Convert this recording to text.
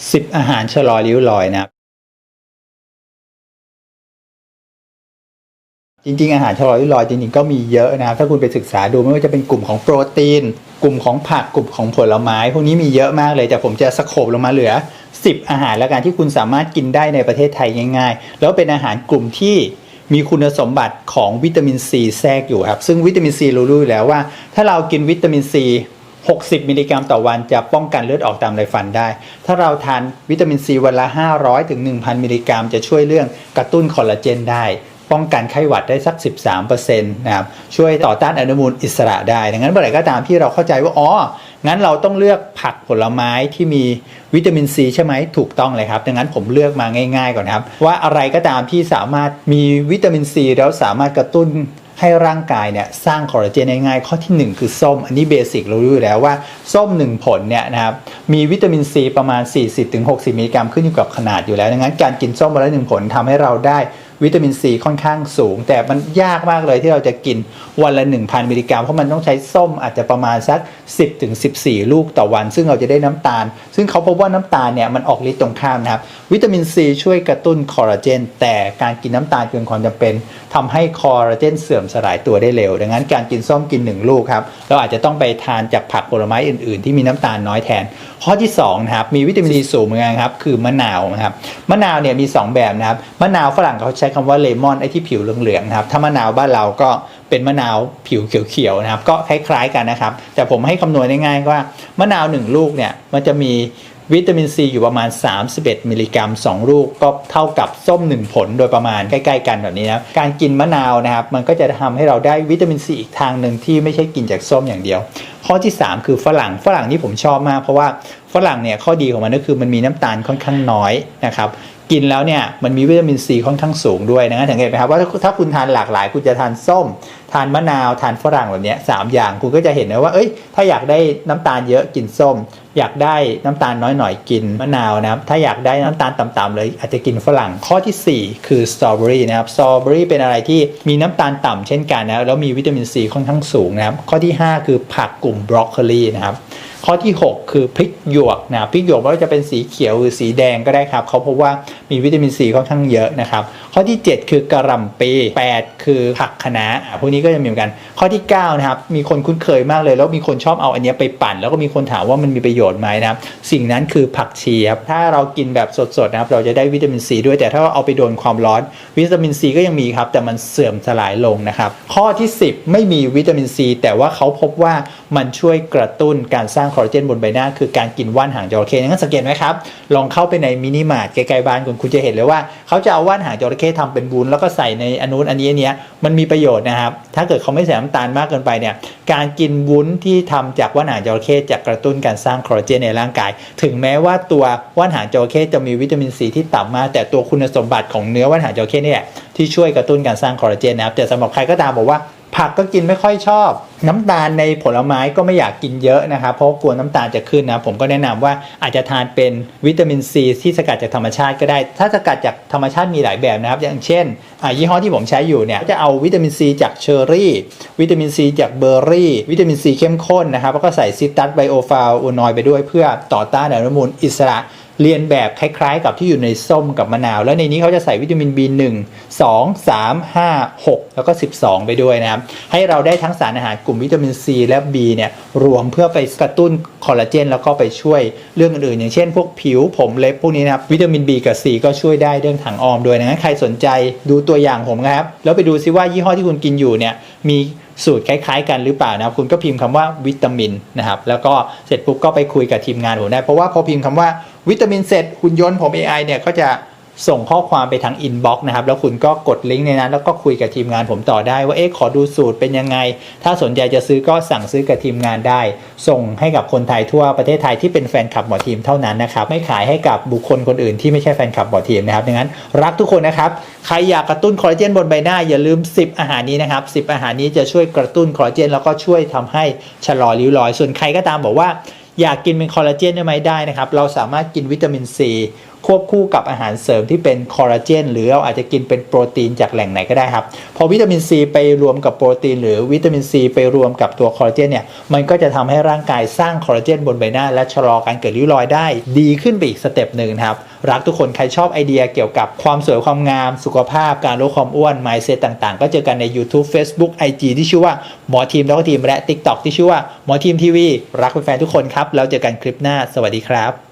10 อาหารชะลอริ้วรอยนะครับ จริงๆ อาหารชะลอริ้วรอยจริงๆก็มีเยอะนะครับ ถ้าคุณไปศึกษาดูไม่ว่าจะเป็นกลุ่มของโปรตีน กลุ่มของผักกลุ่มของผลไม้ พวกนี้มีเยอะมากเลยแต่ผมจะสโคบลงมาเหลือ 10 อาหารแล้วกันที่คุณสามารถกินได้ในประเทศไทยง่ายๆ แล้วเป็นอาหารกลุ่มที่มีคุณสมบัติของวิตามินซีแทรกอยู่ครับ ซึ่งวิตามินซีรู้ๆอยู่แล้วว่า ถ้าเรากินวิตามินซี 60 มิลลิกรัมต่อวันจะป้องกันเลือดออกตามไรฟันได้ ถ้าเราทานวิตามินซีวันละ 500ถึง1,000 มิลลิกรัม จะช่วยเรื่องกระตุ้นคอลลาเจนได้ ป้องกันไข้หวัดได้สัก 13%นะครับ ช่วยต่อต้านอนุมูลอิสระได้ ดังนั้นเมื่อไหร่ก็ตามที่เราเข้าใจว่า อ๋อ งั้นเราต้องเลือกผักผลไม้ที่มีวิตามินซีใช่ไหมถูกต้องเลยครับ ดังนั้นผมเลือกมาง่าย ๆ ก่อนครับ ว่าอะไรก็ตามที่สามารถมีวิตามินซีแล้วสามารถกระตุ้น ให้ร่างกายเนี่ยสร้างคอลลาเจนง่ายข้อที่ 1 คือส้ม อันนี้เบสิกเรารู้อยู่แล้วว่า ส้ม 1 ผลเนี่ยนะครับมีวิตามินซีประมาณ 40-60 มิลลิกรัมขึ้นอยู่กับขนาดอยู่แล้วดังนั้นการกินส้มวันละหนึ่งผลทำให้เราได้ วิตามินซีค่อนข้างสูง แต่มันยากมากเลยที่เราจะกินวันละ 1,000 มิลลิกรัมเพราะมันต้องใช้ส้มอาจจะประมาณสัก 10-14 ลูกต่อวัน ซึ่งเราจะได้น้ำตาล ซึ่งเขาพบว่าน้ำตาลเนี่ยมันออกฤทธิ์ตรงข้ามนะครับ วิตามินซีช่วยกระตุ้นคอลลาเจนแต่การกินน้ำตาลเกินความจำเป็นทำให้คอลลาเจนเสื่อมสลายตัวได้เร็ว ดังนั้นการกินส้มกิน 1 ลูกครับเราอาจจะต้องไปทานจากผักผลไม้อื่น ๆ ที่มีน้ำตาลน้อยแทน ข้อที่2นะครับมีวิตามินซีสูงเหมือนกันครับคือมะนาวนะครับมะนาวเนี่ยมี 2 แบบนะครับมะนาวฝรั่งเขาใช้คำว่าเลมอนไอที่ผิวเหลืองๆนะครับถ้ามะนาวบ้านเราก็เป็นมะนาวผิวเขียวๆนะครับ ก็คล้ายๆกันนะครับ แต่ผมให้คำนวณง่ายๆว่ามะนาว 1 ลูกเนี่ยมันจะมีวิตามินซีอยู่ประมาณ 31 มิลลิกรัม 2 ลูกก็เท่ากับส้ม 1 ผลโดยประมาณใกล้ๆกันแบบนี้นะการกินมะนาวนะครับ มันก็จะทำให้เราได้วิตามินซีอีกทางหนึ่งที่ไม่ใช่กินจากส้มอย่างเดียว ข้อที่ 3 คือฝรั่งฝรั่งนี่ผมชอบมากเพราะว่าฝรั่งเนี่ยข้อดีของมันก็คือมันมีน้ำตาลค่อนข้างน้อยนะครับ กินแล้วเนี่ยมันมีวิตามินซีค่อนข้างสูงด้วยนะสังเกตไหมครับว่าถ้าคุณทานหลากหลาย คุณจะทานส้ม ทานมะนาวทานฝรั่งแบบนี้สามอย่างคุณก็จะเห็นนะว่าเอ้ยถ้าอยากได้น้ำตาลเยอะกินส้ม อยากได้น้ำตาลน้อยหน่อยกินมะนาวนะครับถ้าอยากได้น้ำตาลต่ำๆเลยอาจจะกินฝรั่งข้อทีสี่ 4 คือสตรอเบอรี่นะครับสตรอเบอรี่เป็นอะไรที่มีน้ำตาลต่ำเช่นกันนะแล้วมีวิตามินซีค่อนข้างสูงนะครับข้อที่ 5 คือผักกลุ่มบรอกโคลีนะครับ ข้อที่ 6 คือพริกหยวกนะพริกหยวกไม่ว่าจะเป็นสีเขียวหรือสีแดงก็ได้ครับเขาพบว่ามีวิตามินซีค่อนข้างเยอะนะครับข้อที่ 7 คือกระหล่ำปี 8 คือผักคะน้าอะพวกนี้ก็จะมีเหมือนกัน ข้อที่9นะครับมีคนคุ้นเคยมากเลย แล้วมีคนชอบเอาอันนี้ไปปั่น แล้วก็มีคนถามว่ามันมีประโยชน์ไหมนะครับสิ่งนั้นคือผักชีครับถ้าเรากินแบบสดๆนะครับเราจะได้วิตามินซีด้วยแต่ถ้าเราเอาไปโดนความร้อน วิตามินซีก็ยังมีครับแต่มันเสื่อมสลายลงนะครับข้อที่ 10 ไม่มีวิตามินซีแต่ว่าเขาพบว่ามันช่วยกระตุ้นการสร้างคอลลาเจนบนใบหน้าคือการกินว่านหางจระเข้งั้นสังเกตไหมครับ ลองเข้าไปในมินิมาร์ทใกล้ๆบ้านคุณคุณจะเห็นเลยว่าเขาจะเอาว่านหางจระเข้ทำเป็นบุญแล้วก็ใส่ในอนนุนอันนี้อันเนี้ยมันมีประโยชน์นะครับ ถ้าเกิดเขาไม่ใส่น้ำตาลมากเกินไปเนี่ยการกินวุ้นที่ทำจากว่านหางจระเข้จะกระตุ้นการสร้างคอลลาเจนในร่างกาย ถึงแม้ว่าตัวว่านหางจระเข้จะมีวิตามินซีที่ต่ำมากแต่ตัวคุณสมบัติของเนื้อว่านหางจระเข้เนี่ยที่ช่วยกระตุ้นการสร้างคอลลาเจนนะครับแต่สำหรับใครก็ตามบอกว่าผักก็กินไม่ค่อยชอบ น้ำตาลในผลไม้ก็ไม่อยากกินเยอะนะครับ เพราะกลัวน้ำตาลจะขึ้นนะ ผมก็แนะนำว่าอาจจะทานเป็นวิตามินซีที่สกัดจากธรรมชาติก็ได้ ถ้าสกัดจากธรรมชาติมีหลายแบบนะครับ อย่างเช่นยี่ห้อที่ผมใช้อยู่เนี่ยจะเอาวิตามินซีจากเชอร์รี่ วิตามินซีจากเบอร์รี่ วิตามินซีเข้มข้นนะครับแล้วก็ใส่ซิตรัสไบโอฟาโอนอยด์ไปด้วยเพื่อต่อต้านอนุมูลอิสระ เรียนแบบคล้ายๆ กับที่อยู่ในส้มกับมะนาว แล้วในนี้เขาจะใส่วิตามิน B1 2 3 5 6 แล้วก็ 12 ไปด้วยนะครับ ให้เราได้ทั้งสารอาหารกลุ่มวิตามิน C และ B เนี่ยรวมเพื่อไปกระตุ้นคอลลาเจนแล้วก็ไปช่วยเรื่องอื่นๆ อย่างเช่นพวกผิวผมเล็บพวกนี้นะครับ วิตามิน B กับ C ก็ช่วยได้เรื่องถังออมด้วยนะงั้นใครสนใจดูตัวอย่างผมนะครับ แล้วไปดูซิว่ายี่ห้อที่คุณกินอยู่เนี่ยมี สูตรคล้ายๆ กันหรือเปล่านะครับคุณก็พิมพ์คำว่าวิตามินนะครับแล้วก็เสร็จปุ๊บก็ไปคุยกับทีมงานผมได้เพราะว่าพอพิมพ์คำว่าวิตามินเสร็จหุ่นยนต์ผม AI เนี่ยก็จะ ส่งข้อความไปทางอินบ็อกซ์นะครับ แล้วคุณก็กดลิงก์ในนั้น แล้วก็คุยกับทีมงานผมต่อได้ว่าเอ๊ะขอดูสูตรเป็นยังไง ถ้าสนใจจะซื้อก็สั่งซื้อกับทีมงานได้ ส่งให้กับคนไทยทั่วประเทศไทยที่เป็นแฟนคลับหมอทีมเท่านั้นนะครับ ไม่ขายให้กับบุคคลคนอื่นที่ไม่ใช่แฟนคลับหมอทีมนะครับดังนั้น รักทุกคนนะครับ ใครอยากกระตุ้นคอลลาเจนบนใบหน้าอย่าลืม 10 อาหารนี้นะครับ10 อาหารนี้จะช่วยกระตุ้นคอลลาเจนแล้วก็ช่วยทำให้ชะลอริ้วรอย ส่วนใครก็ตามบอกว่าอยากกินเป็นคอลลาเจนได้ไหมได้นะครับ เราสามารถกินวิตามินซี ควบคู่กับอาหารเสริมที่เป็นคอลลาเจนหรือเราอาจจะกินเป็นโปรตีนจากแหล่งไหนก็ได้ครับ พอวิตามินซีไปรวมกับโปรตีน หรือวิตามินซีไปรวมกับตัวคอลลาเจนเนี่ยมันก็จะทำให้ร่างกายสร้างคอลลาเจนบนใบหน้า และชะลอการเกิดริ้วรอยได้ ดีขึ้นไปอีกสเต็ปหนึ่งครับรักทุกคนใครชอบไอเดียเกี่ยวกับความสวยความงาม สุขภาพการลดความอ้วน mindset ต่างๆ ก็เจอกันใน YouTube Facebook IG ที่ชื่อว่าหมอทีมแล้วก็ทีมและ TikTok ที่ชื่อว่าหมอทีมทีวีรักแฟนๆทุกคนครับแล้วเจอกันคลิปหน้า สวัสดีครับ